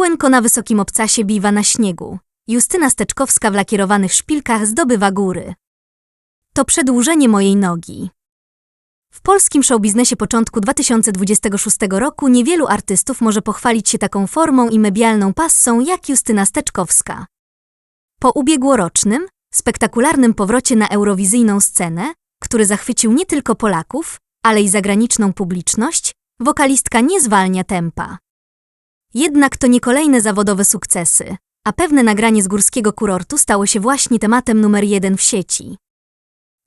Czółenko na wysokim obcasie biwa na śniegu. Justyna Steczkowska w lakierowanych szpilkach zdobywa góry. To przedłużenie mojej nogi. W polskim showbiznesie początku 2026 roku niewielu artystów może pochwalić się taką formą i medialną passą jak Justyna Steczkowska. Po ubiegłorocznym, spektakularnym powrocie na eurowizyjną scenę, który zachwycił nie tylko Polaków, ale i zagraniczną publiczność, wokalistka nie zwalnia tempa. Jednak to nie kolejne zawodowe sukcesy, a pewne nagranie z górskiego kurortu stało się właśnie tematem numer jeden w sieci.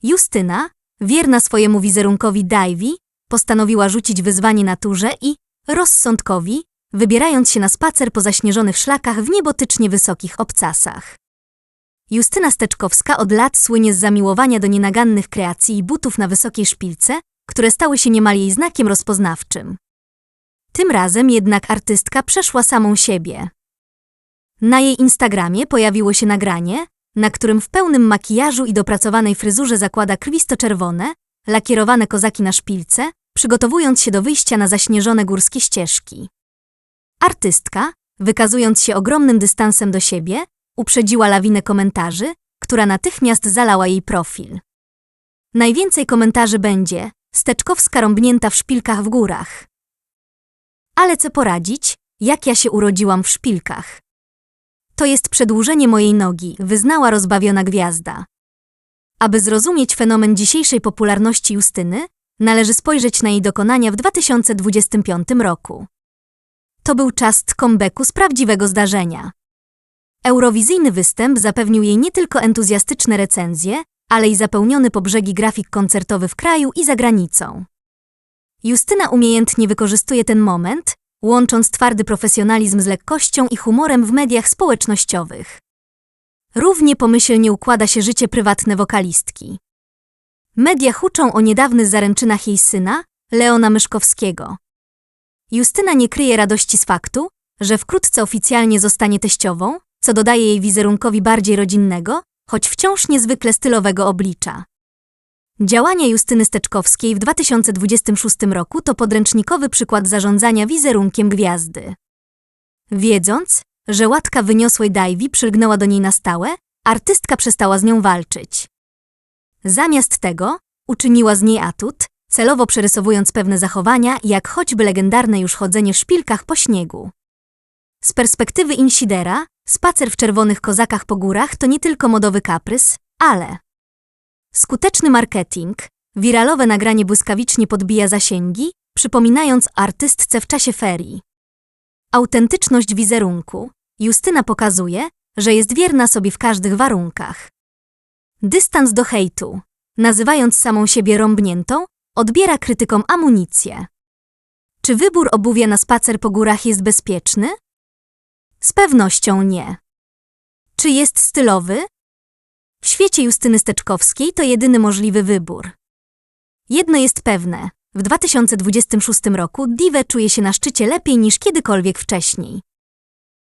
Justyna, wierna swojemu wizerunkowi Divey, postanowiła rzucić wyzwanie naturze i rozsądkowi, wybierając się na spacer po zaśnieżonych szlakach w niebotycznie wysokich obcasach. Justyna Steczkowska od lat słynie z zamiłowania do nienagannych kreacji i butów na wysokiej szpilce, które stały się niemal jej znakiem rozpoznawczym. Tym razem jednak artystka przeszła samą siebie. Na jej Instagramie pojawiło się nagranie, na którym w pełnym makijażu i dopracowanej fryzurze zakłada krwisto-czerwone, lakierowane kozaki na szpilce, przygotowując się do wyjścia na zaśnieżone górskie ścieżki. Artystka, wykazując się ogromnym dystansem do siebie, uprzedziła lawinę komentarzy, która natychmiast zalała jej profil. Najwięcej komentarzy będzie Steczkowska rąbnięta w szpilkach w górach. Ale co poradzić, jak ja się urodziłam w szpilkach? To jest przedłużenie mojej nogi, wyznała rozbawiona gwiazda. Aby zrozumieć fenomen dzisiejszej popularności Justyny, należy spojrzeć na jej dokonania w 2025 roku. To był czas comebacku z prawdziwego zdarzenia. Eurowizyjny występ zapewnił jej nie tylko entuzjastyczne recenzje, ale i zapełniony po brzegi grafik koncertowy w kraju i za granicą. Justyna umiejętnie wykorzystuje ten moment, łącząc twardy profesjonalizm z lekkością i humorem w mediach społecznościowych. Równie pomyślnie układa się życie prywatne wokalistki. Media huczą o niedawnych zaręczynach jej syna, Leona Myszkowskiego. Justyna nie kryje radości z faktu, że wkrótce oficjalnie zostanie teściową, co dodaje jej wizerunkowi bardziej rodzinnego, choć wciąż niezwykle stylowego oblicza. Działania Justyny Steczkowskiej w 2026 roku to podręcznikowy przykład zarządzania wizerunkiem gwiazdy. Wiedząc, że łatka wyniosłej Dajwi przylgnęła do niej na stałe, artystka przestała z nią walczyć. Zamiast tego uczyniła z niej atut, celowo przerysowując pewne zachowania, jak choćby legendarne już chodzenie w szpilkach po śniegu. Z perspektywy insidera, spacer w czerwonych kozakach po górach to nie tylko modowy kaprys, ale skuteczny marketing, wiralowe nagranie błyskawicznie podbija zasięgi, przypominając artystce w czasie ferii. Autentyczność wizerunku. Justyna pokazuje, że jest wierna sobie w każdych warunkach. Dystans do hejtu. Nazywając samą siebie rąbniętą, odbiera krytykom amunicję. Czy wybór obuwia na spacer po górach jest bezpieczny? Z pewnością nie. Czy jest stylowy? W świecie Justyny Steczkowskiej to jedyny możliwy wybór. Jedno jest pewne. W 2026 roku Dive czuje się na szczycie lepiej niż kiedykolwiek wcześniej.